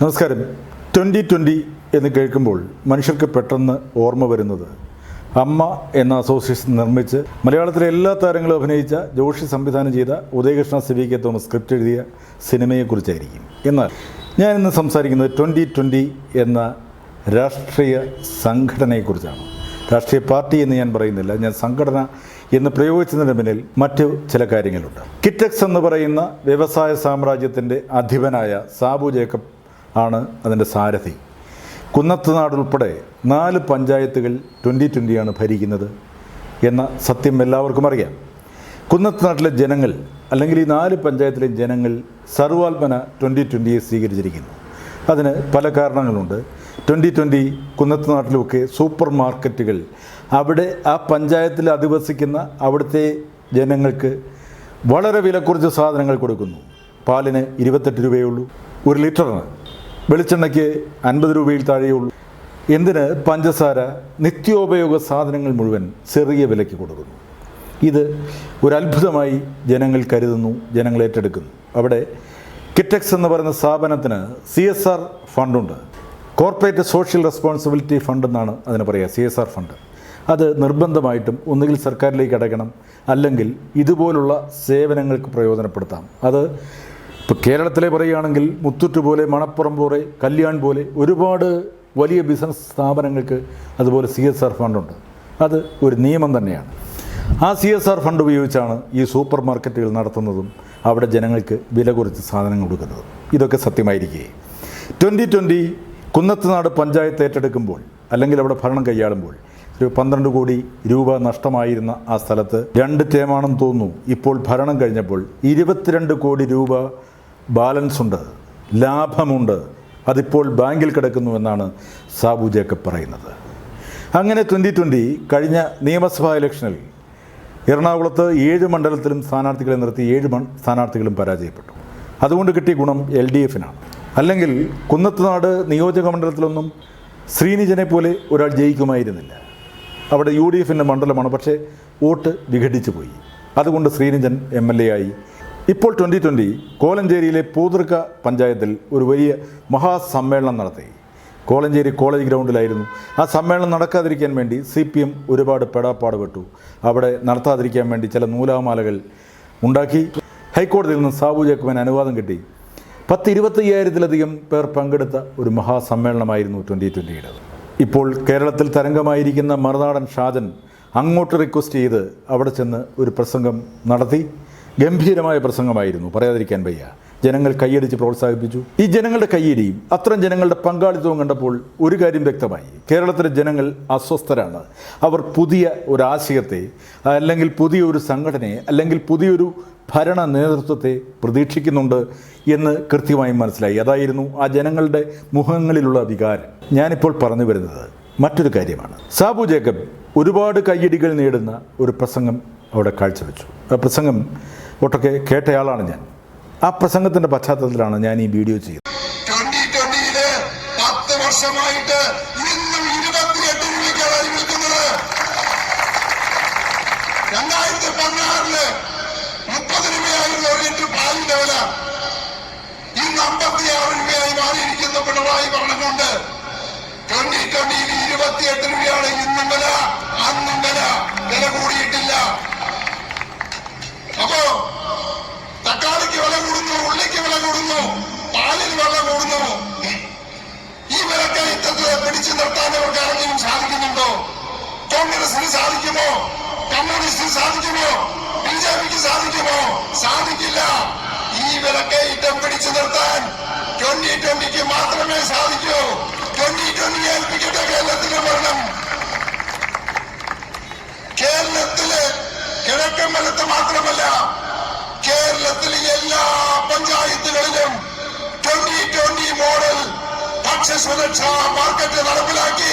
നമസ്കാരം. Twenty twenty എന്ന് കേൾക്കുമ്പോൾ മനുഷ്യർക്ക് പെട്ടെന്ന് ഓർമ്മ വരുന്നത് അമ്മ എന്ന അസോസിയേഷൻ നിർമ്മിച്ച് മലയാളത്തിലെ എല്ലാ താരങ്ങളും അഭിനയിച്ച ജോഷി സംവിധാനം ചെയ്ത Udayakrishna C V K Thomas script എഴുതിയ സിനിമയെക്കുറിച്ചായിരിക്കും. എന്നാൽ ഞാൻ ഇന്ന് സംസാരിക്കുന്നത് ട്വന്റി ട്വന്റി എന്ന രാഷ്ട്രീയ സംഘടനയെക്കുറിച്ചാണ്. രാഷ്ട്രീയ പാർട്ടി എന്ന് ഞാൻ പറയുന്നില്ല. ഞാൻ സംഘടന എന്ന് പ്രയോഗിച്ചതിന് പിന്നിൽ മറ്റു ചില കാര്യങ്ങളുണ്ട്. കിറ്റക്സ് എന്ന് പറയുന്ന വ്യവസായ സാമ്രാജ്യത്തിന്റെ അധിപനായ സാബു ജേക്കബ് ആണ് അതിന്റെ സാരഥി. കുന്നത്തുനാട് ഉൾപ്പെടെ നാല് പഞ്ചായത്തുകൾ ട്വന്റി ട്വന്റിയാണ് ഭരിക്കുന്നത് എന്ന സത്യം എല്ലാവർക്കും അറിയാം. കുന്നത്തുനാട്ടിലെ ജനങ്ങൾ അല്ലെങ്കിൽ ഈ നാല് പഞ്ചായത്തിലെ ജനങ്ങൾ സർവാത്മന ട്വന്റി ട്വന്റിയെ സ്വീകരിച്ചിരിക്കുന്നു. അതിന് പല കാരണങ്ങളുണ്ട്. ട്വന്റി ട്വന്റി കുന്നത്തുനാട്ടിലുമൊക്കെ സൂപ്പർ മാർക്കറ്റുകൾ അവിടെ ആ പഞ്ചായത്തിൽ അധിവസിക്കുന്ന അവിടുത്തെ ജനങ്ങൾക്ക് വളരെ വില കുറച്ച് സാധനങ്ങൾ കൊടുക്കുന്നു. പാലിന് ഇരുപത്തെട്ട് രൂപയേ ഉള്ളൂ. ഒരു ലിറ്ററിന് വെളിച്ചെണ്ണയ്ക്ക് അൻപത് രൂപയിൽ താഴെയേ ഉള്ളൂ. എന്തിന് പഞ്ചസാര നിത്യോപയോഗ സാധനങ്ങൾ മുഴുവൻ ചെറിയ വിലയ്ക്ക് കൊടുക്കുന്നു. ഇത് ഒരു അത്ഭുതമായി ജനങ്ങൾ കരുതുന്നു ജനങ്ങൾ ഏറ്റെടുക്കുന്നു. അവിടെ കിറ്റക്സ് എന്ന് പറയുന്ന സ്ഥാപനത്തിന് സി എസ് ആർ ഫണ്ടുണ്ട്. കോർപ്പറേറ്റ് സോഷ്യൽ റെസ്പോൺസിബിലിറ്റി ഫണ്ട് എന്നാണ് അതിന് പറയുക സി എസ് ആർ ഫണ്ട്. അത് നിർബന്ധമായിട്ടും ഒന്നുകിൽ സർക്കാരിലേക്ക് അടയ്ക്കണം അല്ലെങ്കിൽ ഇതുപോലുള്ള സേവനങ്ങൾക്ക് പ്രയോജനപ്പെടുത്താം. അത് ഇപ്പോൾ കേരളത്തിലെ പറയുകയാണെങ്കിൽ മുത്തൂറ്റ് പോലെ മണപ്പുറം പോലെ കല്യാൺ പോലെ ഒരുപാട് വലിയ ബിസിനസ് സ്ഥാപനങ്ങൾക്ക് അതുപോലെ സി എസ് ആർ ഫണ്ടുണ്ട്. അത് ഒരു നിയമം തന്നെയാണ്. ആ സി എസ് ആർ ഫണ്ട് ഉപയോഗിച്ചാണ് ഈ സൂപ്പർ മാർക്കറ്റുകൾ നടത്തുന്നതും അവിടെ ജനങ്ങൾക്ക് വില കുറച്ച് സാധനങ്ങൾ കൊടുക്കുന്നതും. ഇതൊക്കെ സത്യമായിരിക്കേ. ട്വന്റി ട്വന്റി കുന്നത്തുനാട് പഞ്ചായത്ത് ഏറ്റെടുക്കുമ്പോൾ അല്ലെങ്കിൽ അവിടെ ഭരണം കൈയാളുമ്പോൾ ഒരു പന്ത്രണ്ട് കോടി രൂപ നഷ്ടമായിരുന്ന ആ സ്ഥലത്ത് രണ്ട് ടേമാണെന്ന് തോന്നുന്നു. ഇപ്പോൾ ഭരണം കഴിഞ്ഞപ്പോൾ ഇരുപത്തിരണ്ട് കോടി രൂപ ബാലൻസ് ഉണ്ട് ലാഭമുണ്ട്. അതിപ്പോൾ ബാങ്കിൽ കിടക്കുന്നു എന്നാണ് സാബു ജേക്കബ് പറയുന്നത്. അങ്ങനെ ട്വന്റി ട്വന്റി കഴിഞ്ഞ നിയമസഭാ ഇലക്ഷനിൽ എറണാകുളത്ത് ഏഴ് മണ്ഡലത്തിലും സ്ഥാനാർത്ഥികളെ നിർത്തി ഏഴ് മൺ സ്ഥാനാർത്ഥികളും പരാജയപ്പെട്ടു. അതുകൊണ്ട് കിട്ടിയ ഗുണം എൽ ഡി എഫിനാണ്. അല്ലെങ്കിൽ കുന്നത്തുനാട് നിയോജക മണ്ഡലത്തിലൊന്നും ശ്രീനിജനെ പോലെ ഒരാൾ ജയിക്കുമായിരുന്നില്ല. അവിടെ യു ഡി എഫിന്റെ മണ്ഡലമാണ് പക്ഷേ വോട്ട് വിഘടിച്ചു പോയി. അതുകൊണ്ട് ശ്രീരഞ്ജൻ എം എൽ എ ആയി. ഇപ്പോൾ ട്വന്റി ട്വന്റി കോലഞ്ചേരിയിലെ പൂതൃക്ക പഞ്ചായത്തിൽ ഒരു വലിയ മഹാസമ്മേളനം നടത്തി. കോളഞ്ചേരി കോളേജ് ഗ്രൗണ്ടിലായിരുന്നു. ആ സമ്മേളനം നടക്കാതിരിക്കാൻ വേണ്ടി സി പി എം ഒരുപാട് പെടാപ്പാട് പെട്ടു അവിടെ നടത്താതിരിക്കാൻ വേണ്ടി ചില നൂലാമാലകൾ ഉണ്ടാക്കി. ഹൈക്കോടതിയിൽ നിന്ന് സാബു ജേക്കബിന് അനുവാദം കിട്ടി. പത്ത് ഇരുപത്തയ്യായിരത്തിലധികം പേർ പങ്കെടുത്ത ഒരു മഹാസമ്മേളനമായിരുന്നു ട്വന്റി ട്വന്റിയുടേത് ഇപ്പോൾ കേരളത്തിൽ തരംഗമായിരിക്കുന്ന മറുനാടൻ ഷാജൻ അങ്ങോട്ട് റിക്വസ്റ്റ് ചെയ്ത് അവിടെ ചെന്ന് ഒരു പ്രസംഗം നടത്തി. ഗംഭീരമായ പ്രസംഗമായിരുന്നു. പറയാതിരിക്കാൻ വയ്യ. ജനങ്ങൾ കൈയടിച്ച് പ്രോത്സാഹിപ്പിച്ചു. ഈ ജനങ്ങളുടെ കൈയടിയും അത്തരം ജനങ്ങളുടെ പങ്കാളിത്തവും കണ്ടപ്പോൾ ഒരു കാര്യം വ്യക്തമായി. കേരളത്തിലെ ജനങ്ങൾ അസ്വസ്ഥരാണ്. അവർ പുതിയ ഒരു ആശയത്തെ അല്ലെങ്കിൽ പുതിയൊരു സംഘടനയെ അല്ലെങ്കിൽ പുതിയൊരു ഭരണ നേതൃത്വത്തെ പ്രതീക്ഷിക്കുന്നുണ്ട് എന്ന് കൃത്യമായി മനസ്സിലായി. അതായിരുന്നു ആ ജനങ്ങളുടെ മുഖങ്ങളിലുള്ള വികാരം. ഞാനിപ്പോൾ പറഞ്ഞു വരുന്നത് മറ്റൊരു കാര്യമാണ്. സാബു ജേക്കബ് ഒരുപാട് കയ്യടികൾ നേടുന്ന ഒരു പ്രസംഗം അവിടെ കാഴ്ചവെച്ചു. ആ പ്രസംഗം ഒട്ടൊക്കെ കേട്ടയാളാണ് ഞാൻ. ആ പ്രസംഗത്തിന്റെ പശ്ചാത്തലത്തിലാണ് ഞാൻ ഈ വീഡിയോ ചെയ്യുന്നത്. വർഷമായിട്ട് ഇന്നും ഇരുപത്തിയെട്ട് രൂപയ്ക്കാണ് രൂപയായിരുന്ന രൂപയാണ് ഇന്നും വില. അന്നും വില. വില കൂടിയിട്ടില്ല. അപ്പോ തക്കാളിക്ക് വില കൂടുന്നു ഉള്ളിക്ക് വില കൂടുന്നു പാലിന് വില കൂടുന്നു. ഈ വിലക്കയറ്റത്തെ പിടിച്ചു നിർത്താൻ അവർക്ക് ആരെങ്കിലും സാധിക്കുന്നുണ്ടോ? കോൺഗ്രസിന് സാധിക്കുമോ? കമ്മ്യൂണിസ്റ്റിന് സാധിക്കുമോ? ബി ജെ പിക്ക് സാധിക്കുമോ? സാധിക്കില്ല. ഈ വിലക്കയറ്റം പിടിച്ചു നിർത്താൻ ട്വന്റി ട്വന്റിക്ക് മാത്രമേ സാധിക്കൂ. ട്വന്റി ട്വന്റി ഏൽപ്പിക്കട്ടെ ഭക്ഷ്യസുരക്ഷാ മാർക്കറ്റ് നടപ്പിലാക്കി.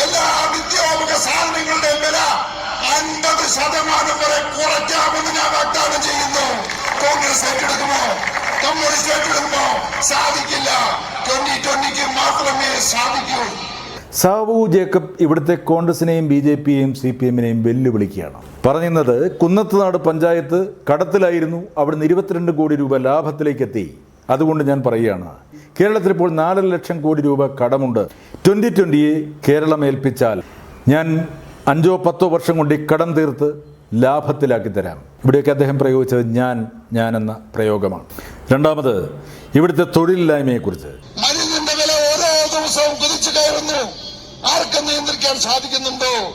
എല്ലാ നിത്യോപക സാധനങ്ങളുടെ വില അൻപത് ശതമാനം വരെ കുറയ്ക്കാമെന്ന് ഞാൻ വാഗ്ദാനം ചെയ്യുന്നു. കോൺഗ്രസ് ഏറ്റെടുക്കുമോ? കമ്മ്യൂണിസ്റ്റ് ഏറ്റെടുക്കുമോ? സാധിക്കില്ല. ട്വന്റി ട്വന്റിക്ക് മാത്രമേ സാധിക്കൂ. സാവു ജേക്കബ് ഇവിടുത്തെ കോൺഗ്രസിനെയും ബി ജെ പിയെയും സി പി എമ്മിനെയും വെല്ലുവിളിക്കുകയാണ്. പറയുന്നത് കുന്നത്തുനാട് പഞ്ചായത്ത് കടത്തിലായിരുന്നു. അവിടുന്ന് ഇരുപത്തിരണ്ട് കോടി രൂപ ലാഭത്തിലേക്ക് എത്തി അതുകൊണ്ട് ഞാൻ പറയുകയാണ് കേരളത്തിൽ ഇപ്പോൾ നാലര ലക്ഷം കോടി രൂപ കടമുണ്ട്. ട്വന്റി ട്വന്റിയെ കേരളം ഏൽപ്പിച്ചാൽ ഞാൻ അഞ്ചോ പത്തോ വർഷം കൊണ്ട് ഈ കടം തീർത്ത് ലാഭത്തിലാക്കി തരാം. ഇവിടെയൊക്കെ അദ്ദേഹം പ്രയോഗിച്ചത് ഞാൻ ഞാൻ എന്ന പ്രയോഗമാണ്. രണ്ടാമത് ഇവിടുത്തെ തൊഴിലില്ലായ്മയെക്കുറിച്ച്. മരുന്നിന്റെ വില കയറുന്നു. സാധിക്കുന്നുണ്ടോ?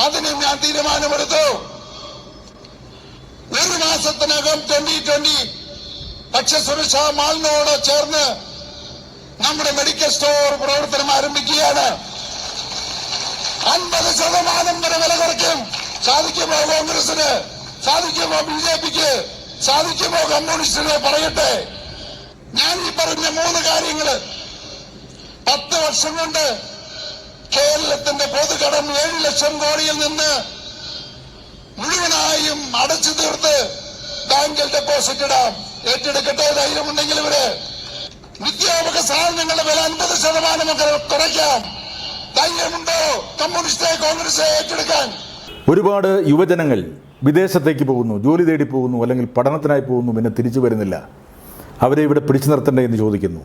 അതിന് ഞാൻ തീരുമാനമെടുത്തു. ഒരു മാസത്തിനകം ട്വന്റി ട്വന്റി ഭക്ഷ്യസുരക്ഷാ മാളിനോട് ചേർന്ന് നമ്മുടെ മെഡിക്കൽ സ്റ്റോർ പ്രവർത്തനം ആരംഭിക്കുകയാണ്. അൻപത് ശതമാനം വരെ വില കുറയ്ക്കും. സാധിക്കുമോ കോൺഗ്രസിന്? സാധിക്കുമോ ബി ജെ പിക്ക്? സാധിക്കുമോ കമ്മ്യൂണിസ്റ്റിന്? പറയട്ടെ. ഞാൻ ഈ പറഞ്ഞ മൂന്ന് കാര്യങ്ങൾ പത്ത് വർഷം കൊണ്ട് കേരളത്തിന്റെ പൊതുകടം ഏഴ് ലക്ഷം കോടിയിൽ നിന്ന് മുഴുവനായും അടച്ചു തീർത്ത് ബാങ്കിൽ ഡെപ്പോസിറ്റ് ഇടാം. ഏറ്റെടുക്കട്ടെ ധൈര്യമുണ്ടെങ്കിൽ ഇവർ നിത്യോപക സാധനങ്ങളുടെ വില അൻപത് ശതമാനമൊക്കെ കുറയ്ക്കാം. ധൈര്യമുണ്ടോ? കമ്മ്യൂണിസ്റ്റ് കോൺഗ്രസ് ഏറ്റെടുക്കാൻ? ഒരുപാട് യുവജനങ്ങൾ വിദേശത്തേക്ക് പോകുന്നു ജോലി തേടി പോകുന്നു അല്ലെങ്കിൽ പഠനത്തിനായി പോകുന്നു പിന്നെ തിരിച്ചു വരുന്നില്ല. അവരെ ഇവിടെ പിടിച്ചു നിർത്തണ്ടേ എന്ന് ചോദിക്കുന്നു.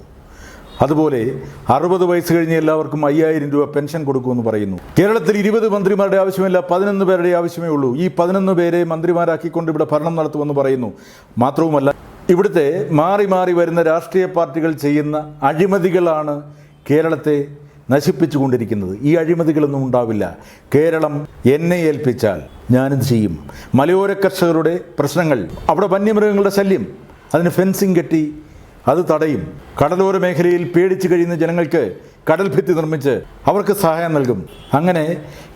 അതുപോലെ അറുപത് വയസ്സ് കഴിഞ്ഞ എല്ലാവർക്കും അയ്യായിരം രൂപ പെൻഷൻ കൊടുക്കുമെന്ന് പറയുന്നു. കേരളത്തിൽ ഇരുപത് മന്ത്രിമാരുടെ ആവശ്യമില്ല പതിനൊന്ന് പേരുടെ ആവശ്യമേ ഉള്ളൂ. ഈ പതിനൊന്ന് പേരെ മന്ത്രിമാരാക്കിക്കൊണ്ട് ഇവിടെ ഭരണം നടത്തുമെന്ന് പറയുന്നു. മാത്രവുമല്ല ഇവിടുത്തെ മാറി മാറി വരുന്ന രാഷ്ട്രീയ പാർട്ടികൾ ചെയ്യുന്ന അഴിമതികളാണ് കേരളത്തെ നശിപ്പിച്ചുകൊണ്ടിരിക്കുന്നത്. ഈ അഴിമതികളൊന്നും ഉണ്ടാവില്ല. കേരളം എന്നെ ഏൽപ്പിച്ചാൽ ഞാനിത് ചെയ്യും? മലയോര കർഷകരുടെ പ്രശ്നങ്ങൾ അവിടെ വന്യമൃഗങ്ങളുടെ ശല്യം അതിന് ഫെൻസിങ് കെട്ടി അത് തടയും കടലോര മേഖലയിൽ പേടിച്ചു കഴിയുന്ന ജനങ്ങൾക്ക് കടൽ ഭിത്തി നിർമ്മിച്ച് അവർക്ക് സഹായം നൽകും. അങ്ങനെ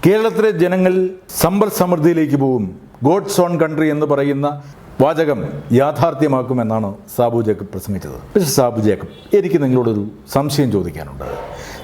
കേരളത്തിലെ ജനങ്ങൾ സമ്പൽ സമൃദ്ധിയിലേക്ക് പോകും ഗോഡ്സ് ഓൺ കൺട്രി എന്ന് പറയുന്ന വാചകം യാഥാർത്ഥ്യമാക്കുമെന്നാണ് സാബു ജേക്കബ് പ്രസംഗിച്ചത്. പക്ഷേ സാബു ജേക്കബ് എനിക്ക് നിങ്ങളോടൊരു സംശയം ചോദിക്കാനുണ്ട്.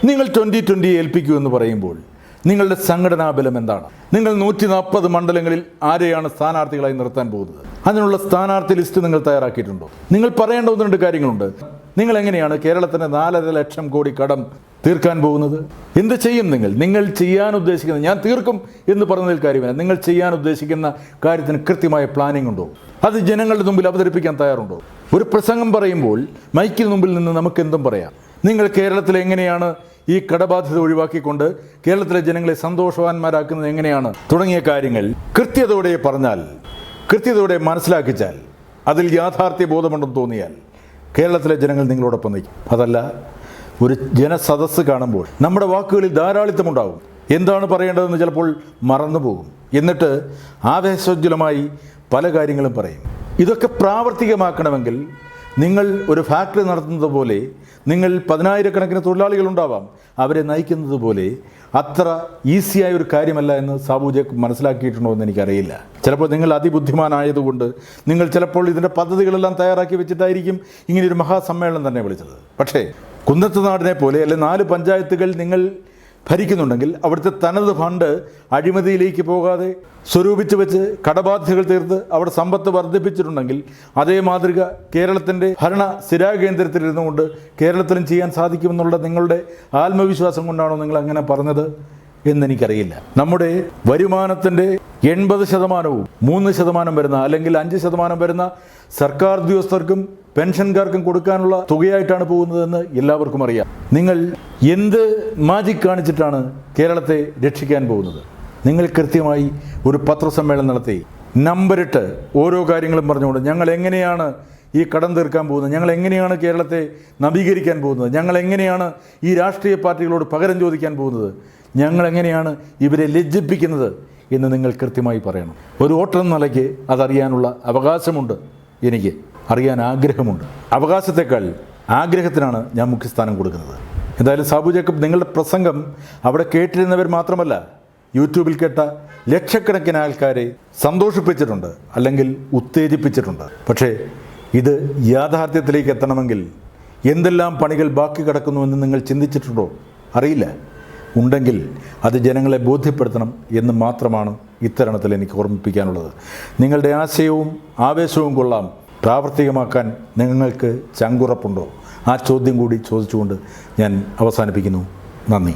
നിങ്ങൾ ട്വന്റി ട്വന്റി ഏൽപ്പിക്കൂ എന്ന് പറയുമ്പോൾ നിങ്ങളുടെ സംഘടനാ ബലം എന്താണ്? നിങ്ങൾ നൂറ്റി നാൽപ്പത് മണ്ഡലങ്ങളിൽ ആരെയാണ് സ്ഥാനാർത്ഥികളായി നിർത്താൻ പോകുന്നത്? അതിനുള്ള സ്ഥാനാർത്ഥി ലിസ്റ്റ് നിങ്ങൾ തയ്യാറാക്കിയിട്ടുണ്ടോ? നിങ്ങൾ പറയേണ്ട ഒന്ന് രണ്ട് കാര്യങ്ങളുണ്ട്. നിങ്ങൾ എങ്ങനെയാണ് കേരളത്തിന് നാലര ലക്ഷം കോടി കടം തീർക്കാൻ പോകുന്നത്? എന്ത് ചെയ്യും നിങ്ങൾ? നിങ്ങൾ ചെയ്യാൻ ഉദ്ദേശിക്കുന്നത് ഞാൻ തീർക്കും എന്ന് പറഞ്ഞതിൽ കാര്യമില്ല. നിങ്ങൾ ചെയ്യാൻ ഉദ്ദേശിക്കുന്ന കാര്യത്തിന് കൃത്യമായ പ്ലാനിംഗ് ഉണ്ടോ? അത് ജനങ്ങളുടെ മുമ്പിൽ അവതരിപ്പിക്കാൻ തയ്യാറുണ്ടോ? ഒരു പ്രസംഗം പറയുമ്പോൾ മൈക്കിന് മുമ്പിൽ നിന്ന് നമുക്ക് എന്തും പറയാം. നിങ്ങൾ കേരളത്തിൽ എങ്ങനെയാണ് ഈ കടബാധ്യത ഒഴിവാക്കിക്കൊണ്ട് കേരളത്തിലെ ജനങ്ങളെ സന്തോഷവാന്മാരാക്കുന്നത് എങ്ങനെയാണ്? തുടങ്ങിയ കാര്യങ്ങൾ കൃത്യതയോടെ പറഞ്ഞാൽ കൃത്യതയോടെ മനസ്സിലാക്കിച്ചാൽ അതിൽ യാഥാർത്ഥ്യ ബോധമുണ്ടെന്ന് തോന്നിയാൽ കേരളത്തിലെ ജനങ്ങൾ നിങ്ങളോടൊപ്പം നിൽക്കും. അതല്ല ഒരു ജനസദസ്സ് കാണുമ്പോൾ നമ്മുടെ വാക്കുകളിൽ ധാരാളിത്തമുണ്ടാകും എന്താണ് പറയേണ്ടതെന്ന് ചിലപ്പോൾ മറന്നുപോകും എന്നിട്ട് ആവേശോജ്വലമായി പല കാര്യങ്ങളും പറയും. ഇതൊക്കെ പ്രാവർത്തികമാക്കണമെങ്കിൽ നിങ്ങൾ ഒരു ഫാക്ടറി നടത്തുന്നത് പോലെ നിങ്ങൾ പതിനായിരക്കണക്കിന് തൊഴിലാളികളുണ്ടാവാം അവരെ നയിക്കുന്നത് പോലെ അത്ര ഈസിയായ ഒരു കാര്യമല്ല എന്ന് സാബു ജേക്കബ് മനസ്സിലാക്കിയിട്ടുണ്ടോ എന്ന് എനിക്കറിയില്ല. ചിലപ്പോൾ നിങ്ങൾ അതിബുദ്ധിമാനായതുകൊണ്ട് നിങ്ങൾ ചിലപ്പോൾ ഇതിന്റെ പദ്ധതികളെല്ലാം തയ്യാറാക്കി വെച്ചിട്ടായിരിക്കും ഇങ്ങനെയൊരു മഹാസമ്മേളനം തന്നെ വിളിച്ചത്. പക്ഷേ കുന്നത്ത് നാടിനെ പോലെ അല്ലെ നാല് പഞ്ചായത്തുകൾ നിങ്ങൾ ഭരിക്കുന്നുണ്ടെങ്കിൽ അവിടുത്തെ തനത് ഫണ്ട് അഴിമതിയിലേക്ക് പോകാതെ സ്വരൂപിച്ച് വെച്ച് കടബാധ്യതകൾ തീർത്ത് അവിടെ സമ്പത്ത് വർദ്ധിപ്പിച്ചിട്ടുണ്ടെങ്കിൽ അതേ മാതൃക കേരളത്തിന്റെ ഭരണ സ്ഥിരാകേന്ദ്രത്തിലിരുന്നു കൊണ്ട് കേരളത്തിലും ചെയ്യാൻ സാധിക്കുമെന്നുള്ള നിങ്ങളുടെ ആത്മവിശ്വാസം കൊണ്ടാണോ നിങ്ങൾ അങ്ങനെ പറഞ്ഞത് എന്നെനിക്കറിയില്ല. നമ്മുടെ വരുമാനത്തിന്റെ എൺപത് ശതമാനവും മൂന്ന് ശതമാനം വരുന്ന അല്ലെങ്കിൽ അഞ്ച് ശതമാനം വരുന്ന സർക്കാർ ഉദ്യോഗസ്ഥർക്കും പെൻഷൻകാർക്കും കൊടുക്കാനുള്ള തുകയായിട്ടാണ് പോകുന്നതെന്ന് എല്ലാവർക്കും അറിയാം. നിങ്ങൾ എന്ത് മാജിക് കാണിച്ചിട്ടാണ് കേരളത്തെ രക്ഷിക്കാൻ പോകുന്നത്? നിങ്ങൾ കൃത്യമായി ഒരു പത്രസമ്മേളനം നടത്തി. നമ്പരിട്ട് ഓരോ കാര്യങ്ങളും പറഞ്ഞുകൊണ്ട് ഞങ്ങൾ എങ്ങനെയാണ് ഈ കടം തീർക്കാൻ പോകുന്നത്? ഞങ്ങൾ എങ്ങനെയാണ് കേരളത്തെ നവീകരിക്കാൻ പോകുന്നത്? ഞങ്ങൾ എങ്ങനെയാണ് ഈ രാഷ്ട്രീയ പാർട്ടികളോട് പകരം ചോദിക്കാൻ പോകുന്നത്? ഞങ്ങൾ എങ്ങനെയാണ് ഇവരെ ലജ്ജിപ്പിക്കുന്നത് എന്ന് നിങ്ങൾ കൃത്യമായി പറയണം. ഒരു വോട്ടർ എന്ന നിലയ്ക്ക് അതറിയാനുള്ള അവകാശമുണ്ട് എനിക്ക്. അറിയാൻ ആഗ്രഹമുണ്ട്. അവകാശത്തെക്കാൾ ആഗ്രഹത്തിനാണ് ഞാൻ മുഖ്യസ്ഥാനം കൊടുക്കുന്നത്. എന്തായാലും സാബു ജേക്കബ് നിങ്ങളുടെ പ്രസംഗം അവിടെ കേട്ടിരുന്നവർ മാത്രമല്ല യൂട്യൂബിൽ കേട്ട ലക്ഷക്കണക്കിന് ആൾക്കാരെ സന്തോഷിപ്പിച്ചിട്ടുണ്ട് അല്ലെങ്കിൽ ഉത്തേജിപ്പിച്ചിട്ടുണ്ട്. പക്ഷേ ഇത് യാഥാർത്ഥ്യത്തിലേക്ക് എത്തണമെങ്കിൽ എന്തെല്ലാം പണികൾ ബാക്കി കിടക്കുന്നുവെന്ന് നിങ്ങൾ ചിന്തിച്ചിട്ടുണ്ടോ? അറിയില്ല. ഉണ്ടെങ്കിൽ അത് ജനങ്ങളെ ബോധ്യപ്പെടുത്തണം എന്ന് മാത്രമാണ് ഇത്തരണത്തിൽ എനിക്ക് ഓർമ്മിപ്പിക്കാനുള്ളത്. നിങ്ങളുടെ ആശയവും ആവേശവും കൊള്ളാം. പ്രാവർത്തികമാക്കാൻ നിങ്ങൾക്ക് ചങ്കുറപ്പുണ്ടോ? ആ ചോദ്യം കൂടി ചോദിച്ചുകൊണ്ട് ഞാൻ അവസാനിപ്പിക്കുന്നു. നന്ദി.